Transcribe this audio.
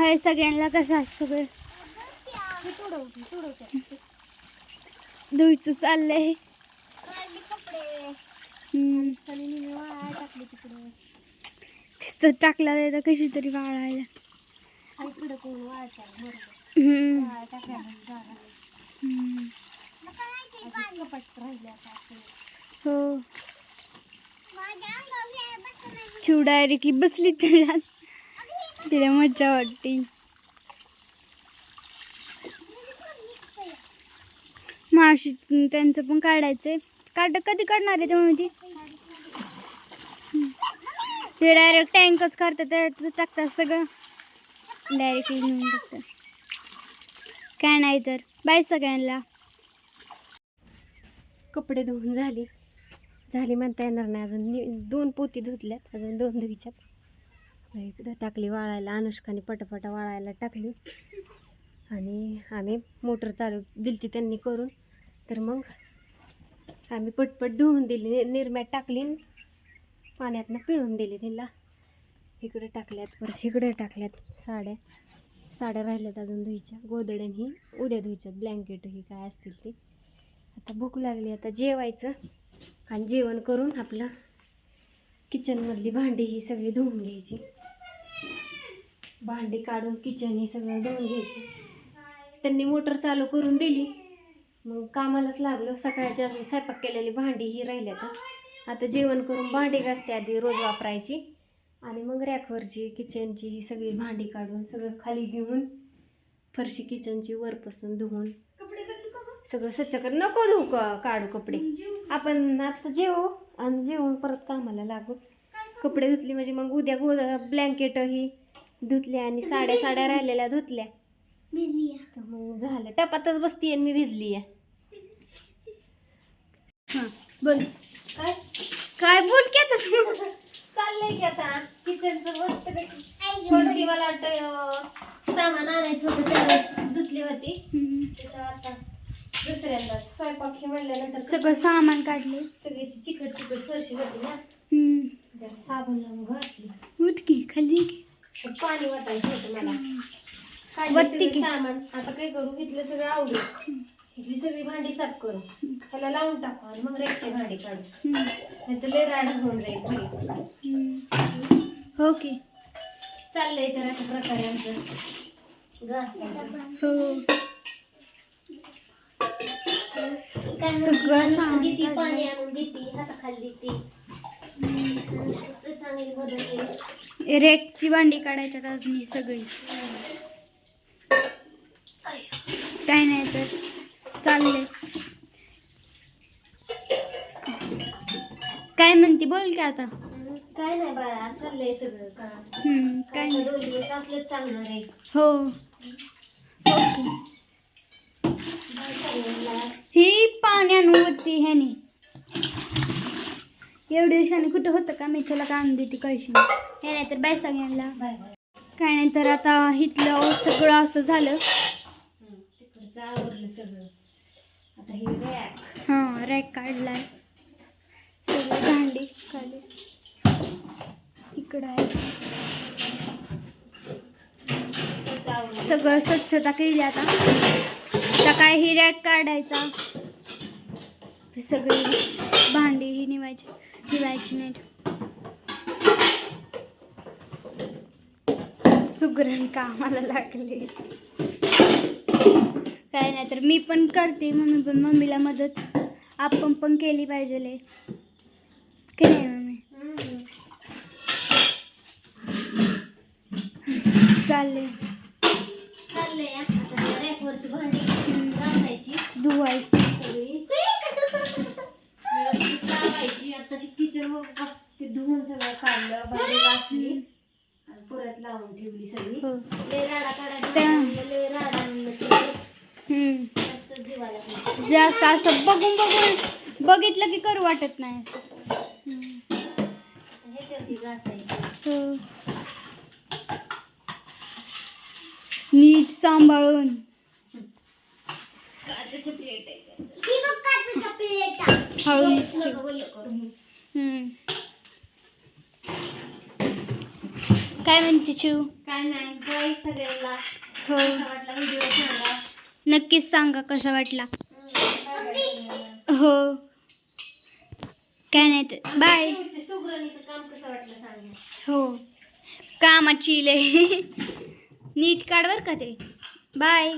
हाय सगळ्यांना कसं आहे सगळं? धुयचं चाललंय. तिथं टाकला जायचं कशी तरी वाळायला हो. चिव डायरेक्टली बसली त्याला. तिला मज्जा वाटते. मावशी त्यांचं पण काढायचंय. काढ कधी काढणार आहे तेव्हा ती ते डायरेक्ट टँकच करतात टाकतात सगळं. डायरेक्ट घेऊन टाकतात. काय नाही तर. बाय सगळ्यांना. कपडे धुवून झाले. झाली म्हणता येणार नाही. अजून दोन पोती धुतल्यात. अजून दोन धुवीच्यात इकडं टाकली वाळायला अनुष्काने पटापटा वाळायला टाकली. आणि आम्ही मोटर चालू दिलती त्यांनी करून. तर मग आम्ही पटपट धुवून दिली नि- निरम्यात टाकली पाण्यातनं पिळून दिली तिला. इकडे टाकल्यात परत इकडे टाकल्यात साड्या. साड्या राहिल्यात अजून धुईच्या गोदड्यान ही उद्या धुईच्यात ब्लँकेट ही काय असतील ती. आता भूक लागली आता जेवायचं. आणि जेवण करून आपलं किचनमधली भांडी ही सगळी धुवून घ्यायची. भांडी काढून किचन हे सगळं धुवून घ्यायचं. त्यांनी मोटर चालू करून दिली. मग कामालाच लागलो. सकाळच्या स्वयंपाक केलेली भांडी ही राहिल्यात. आता जेवण करून भांडी घासते आधी रोज वापरायची. आणि मग रॅकवरची किचनची ही सगळी भांडी काढून सगळं खाली घेऊन फरशी किचनची वरपासून धुवून सगळं स्वच्छ कर नको धुऊ का? काढू कपडे. आपण आता जेवू आणि जेवून परत कामाला लागू. कपडे धुतली म्हणजे मग उद्या गो ब्लँकेट ही धुतली आणि साड्या साड्या राहिलेल्या धुतल्या. तर मग झालं. टपातच बसती आणि मी भिजली आहे हां बोल. काय? काय बोल की आता? चाललंय की आता किचनचं थोडीशी मला वाटतं सामान आणायचं होतं त्यावेळेस धुतली होती. त्याच्यावर आता दुसऱ्यांदा स्वयंपाक हे म्हणल्यानंतर सगळं सामान काढले सगळी अशी चिकट चिकट फरशी होती ना साबण लावून घासली. उठ की खाली की? पण वाटायचं होतं मला. काढलं सगळं की. सामान. आता काय करू? इथलं सगळं आवडू इथली सगळी भांडी साफ करू. त्याला लावून टाकू आणि मग रेकची भांडी काढू. हम्म. नाही तर लय राड होऊन जाईल घरी. हम्म. हो की. चाललंय तर अशा प्रकारे आमचं घास हो. काय सगळं म्हणते, सामान देती काढलंय. पाणी आणून देते हाताखाली देते. रेकची भांडी काढायच्यात अजून ही सगळी. काय नाही तर चाललंय. काय म्हणते? बोल की आता. काय नाही बाळा चाललंय सगळं काय नाही. दोन दिवस असलंच चांगलं रे. हो. हो की. बाय सगळ्यांना. ही पाणी आणून वरती ह्याने. एवढ्या दिवसाने कुठं होतं का? मी का आणून देते कळशी हे नाही तर बाय सगळ्यांना काय नाही तर आता इथलं सगळं असं झालं. हं, रॅक हां रॅक काढलाय. सगळं भांडी खाली. इकडं आहे. सगळं स्वच्छता केली आता. आता काय ही रॅक काढायचा? सगळी भांडी ही निवायची. नाहीत सुगरण कामाला लागले. काय नाही तर मी पण करते मम्मी पण मम्मीला मदत. आपण पण केली पाहिजे. की नाही मम्मी. चालले. धुवायची सगळी व्यवस्थित लावायची आताची किचन ते धुवून सगळं काढलं भांडी घासली आणि परत लावून ठेवली सगळी हो लय राडा काढायचा त्या- लय राडा म्हणलं की हम्म. जास्त जीवाला लागलं. जास्त असं बघून बघून बघितलं की करू वाटत नाही असं हम्म. ह्याच्यावरची घासायची हो. नीट सांभाळून काचेची प्लेट आहे हळू नका करू. हम्म. काय म्हणते चिव काय नाही बाय सगळ्यांना हो. कसा वाटला व्हिडिओ सांगा. नक्कीच सांगा कसा वाटला. हो. काय नाही तर बाय. शिवच्या सुगरणीचं काम कसं वाटलं सांगा. हो. कामाची लय. नीट काढ बर का ते. बाय.